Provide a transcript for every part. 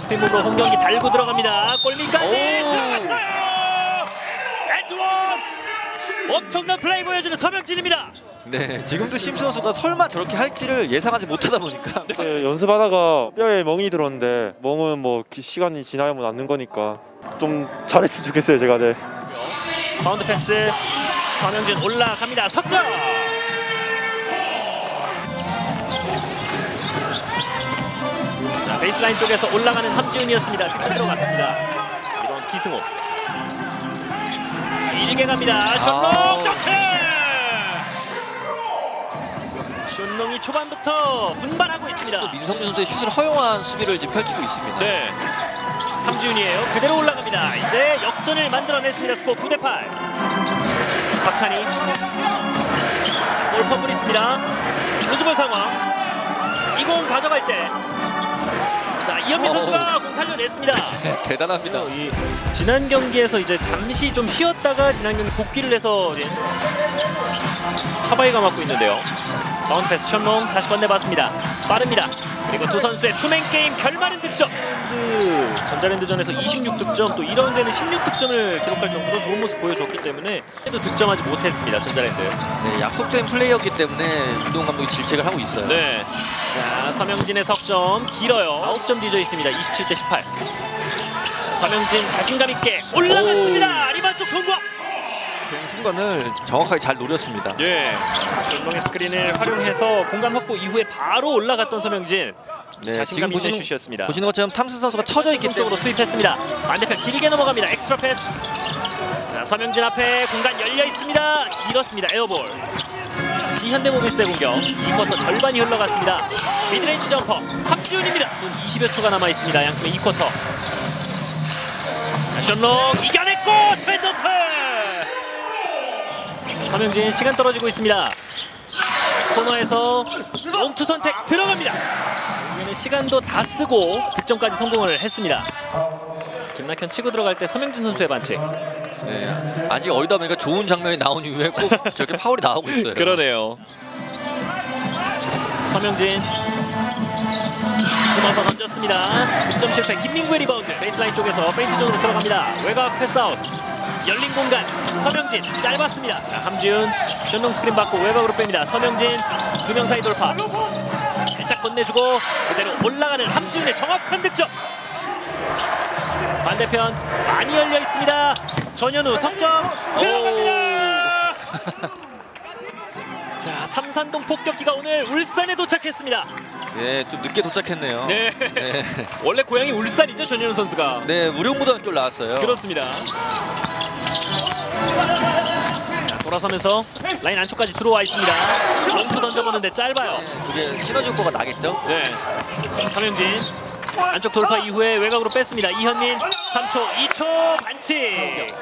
스피드로 홈 경기 달고 들어갑니다. 골밑까지 오. 들어갔어요. 에드원 엄청난 플레이 보여주는 서명진입니다. 네, 지금도 심수 선수가 설마 저렇게 할지를 예상하지 못하다 보니까 네, 연습하다가 뼈에 멍이 들었는데 멍은 뭐 기- 시간이 지나면 낫는 거니까 좀 잘했으면 좋겠어요 제가 네. 바운드 패스 서명진 올라갑니다. 석점. 베이스라인 쪽에서 올라가는 함지훈이었습니다. 득점 들어갔습니다. 이번 기승호. 길게 갑니다. 션롱 아우. 덩크! 션롱이 초반부터 분발하고 있습니다. 민성민 선수의 슛을 허용한 수비를 지금 펼치고 있습니다. 네. 함지훈이에요. 그대로 올라갑니다. 이제 역전을 만들어냈습니다. 스코어 9대 8. 박찬희. 볼 펌블 있습니다. 루즈볼 상황. 이공 가져갈 때. 자, 이현미 오. 선수가 공 살려냈습니다. 대단합니다. 이 지난 경기에서 이제 잠시 좀 쉬었다가 지난 경기 복귀를 해서 이제 차바이가 맡고 있는데요. 바운드 패스 션롱 다시 건네봤습니다. 빠릅니다. 그리고 두 선수의 투맨 게임 결말은 득점. 그 전자랜드전에서 26득점 또 2라운드에는 16득점을 기록할 정도로 좋은 모습 보여줬기 때문에 또 득점하지 못했습니다. 전자랜드. 네, 약속된 플레이였기 때문에 이동 감독이 질책을 하고 있어요. 네. 자, 서명진의 석점 길어요. 9점 뒤져 있습니다. 27대 18. 자, 서명진 자신감 있게 올라갔습니다. 리바운 쪽 통과. 그 순간을 정확하게 잘 노렸습니다. 예. 롱의 스크린을 활용해서 공간 확보 이후에 바로 올라갔던 서명진. 네, 자신감 지금 있는 보시는, 슛이었습니다. 보시는 것처럼 탐스 선수가 쳐져 있기 쪽으로 때문에 투입했습니다. 반대편 길게 넘어갑니다. 엑스트라 패스. 자, 서명진 앞에 공간 열려 있습니다. 길었습니다. 에어볼. 다시 현대모비스의 공격. 2쿼터 절반이 흘러갔습니다. 미드레인지 점퍼. 함지훈입니다. 20여 초가 남아 있습니다. 양팀의 2쿼터. 자, 션롱 이겨냈고 트렌더프. 서명진 시간 떨어지고 있습니다. 코너에서 롱투 선택 들어갑니다. 이번에는 시간도 다 쓰고 득점까지 성공을 했습니다. 김낙현 치고 들어갈 때 서명진 선수의 반칙. 네, 아직 어리다 보니까 좋은 장면이 나온 이후에 꼭 저렇게 파울이 나오고 있어요. 그러네요. 서명진 숨어서 던졌습니다. 득점 실패. 김민구의 리바운드. 베이스라인 쪽에서 페인트 존으로 들어갑니다. 외곽 패스아웃. 열린 공간. 서명진 짧았습니다. 자, 함지훈 션롱 스크린 받고 외곽으로 뺍니다. 서명진 두 명 사이 돌파. 살짝 건네주고 그대로 올라가는 함지훈의 정확한 득점. 반대편 많이 열려 있습니다. 전현우 석점 들어갑니다. 자, 삼산동 폭격기가 오늘 울산에 도착했습니다. 네, 좀 늦게 도착했네요. 네. 네, 원래 고향이 울산이죠, 전현우 선수가. 네 무령고등학교를 나왔어요. 그렇습니다. 자, 돌아서면서 라인 안쪽까지 들어와 있습니다. 롱프 던져보는데 짧아요. 그게 시너지 효과가 나겠죠? 네. 서명진 안쪽 돌파 이후에 외곽으로 뺐습니다. 이현민 3초, 2초 반칙.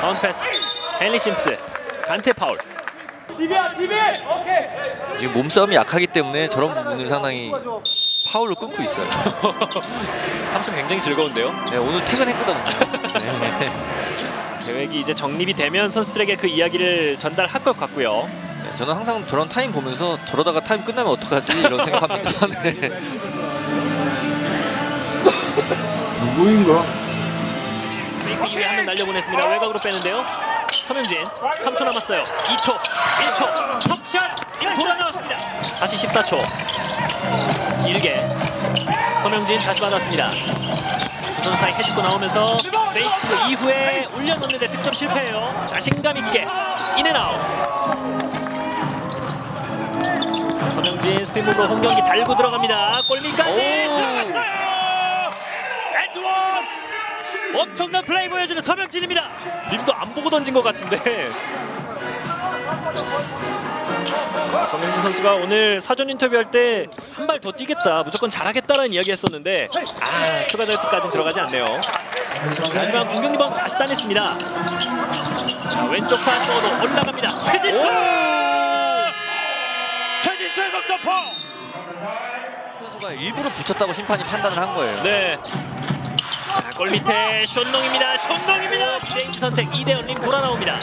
다운 패스. 헨리 심스 간테 파울. 지금 몸싸움이 약하기 때문에 저런 부분을 상당히 파울로 끊고 있어요. 탐승 굉장히 즐거운데요. 네, 오늘 퇴근했거든요. 네. 계획이 이제 정립이 되면 선수들에게 그 이야기를 전달할 것 같고요. 네, 저는 항상 저런 타임 보면서 저러다가 타임 끝나면 어떡하지 이런 생각합니다. 네. 누구인가? 페이크 이후에 한명 날려보냈습니다. 외곽으로 빼는데요. 서명진 3초 남았어요. 2초, 1초, 턱샷 인 돌아 나왔습니다. 다시 14초. 길게 서명진 다시 받았습니다. 두 선수 사이 해집고 나오면서 페이크 이후에 올려놓는데 득점 실패해요. 자신감 있게 인앤아웃. 자, 서명진 스피드로 홈 경기 달고 들어갑니다. 골밑까지 오. 들어갔어요. 에드원 엄청난 플레이 보여주는 서명진입니다. 림도 안 보고 던진 것 같은데. 서명진 선수가 오늘 사전 인터뷰할 때 한 발 더 뛰겠다, 무조건 잘하겠다라는 이야기 했었는데 아 추가 덜트까지는 들어가지 않네요. 하지만 공격 리바운드 다시 따냈습니다. 자, 왼쪽 사이드로 올라갑니다. 최진수! 최진수의 석점포! 선수가 일부러 붙였다고 심판이 판단을 한 거예요. 네. 자, 골 밑에 션농입니다. 션농입니다. 비데인지 선택 이대현 림 돌아 나옵니다.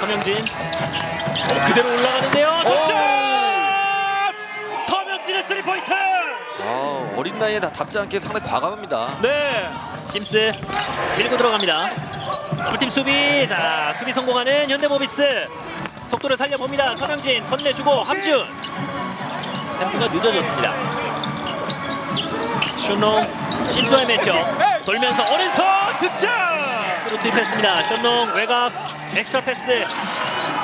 서명진 어, 그대로 올라가는데요. 석점! 서명진의 스리 포인트. 와우, 라인에 다 답지 않게 상당히 과감합니다. 네. 심스 밀고 들어갑니다. 더블팀 수비. 자, 수비 성공하는 현대모비스. 속도를 살려봅니다. 서명진 건네주고 함준. 템포가 늦어졌습니다. 션농 심수의 매쳐 돌면서 오른손 득점. 으로 투입했습니다. 션농 외곽 엑스트라 패스.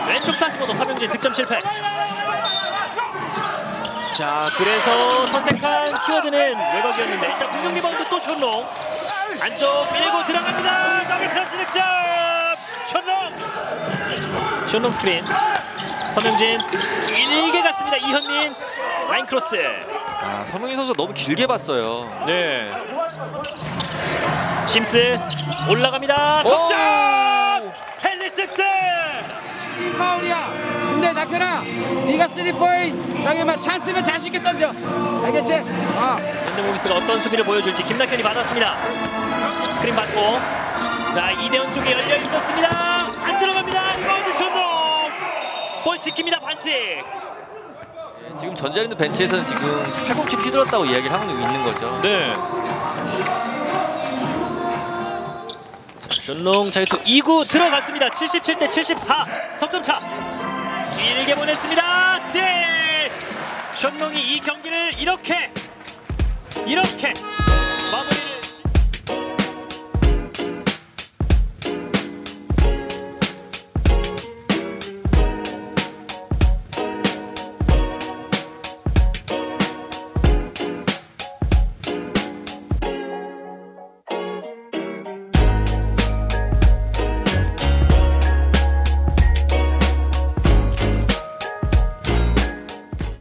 왼쪽 45도 서명진 득점 실패. 자 그래서 선택한 키워드는 외곽이었는데 일단 공격 리바운드 또 션농 안쪽 밀고 들어갑니다. 더블 클러치 득점! 션농 션농 스크린. 서명진 길게 갔습니다. 이현민. 라인 크로스 아, 서명희 선수 너무 길게 봤어요. 네 심스 올라갑니다 석점 헨리 심스 파울이야. 근데 낙현아, 네가 쓰리 포인트 저기 막 찬스면 자신 있게 던져. 알겠지? 어. 현대모비스가 어떤 수비를 보여줄지 김낙현이 받았습니다. 스크린 받고 자 이대훈 쪽에 열려 있었습니다. 안 들어갑니다. 리바운드 션동 볼 지킵니다 반칙. 지금 전자랜드 벤치에서는 지금 팔꿈치 휘둘렀다고 이야기를 하고 있는 거죠. 네. 션롱 자유투 2구 들어갔습니다. 77대 74 석점 차. 길게 보냈습니다. 스틸. 션롱이 이 경기를 이렇게 이렇게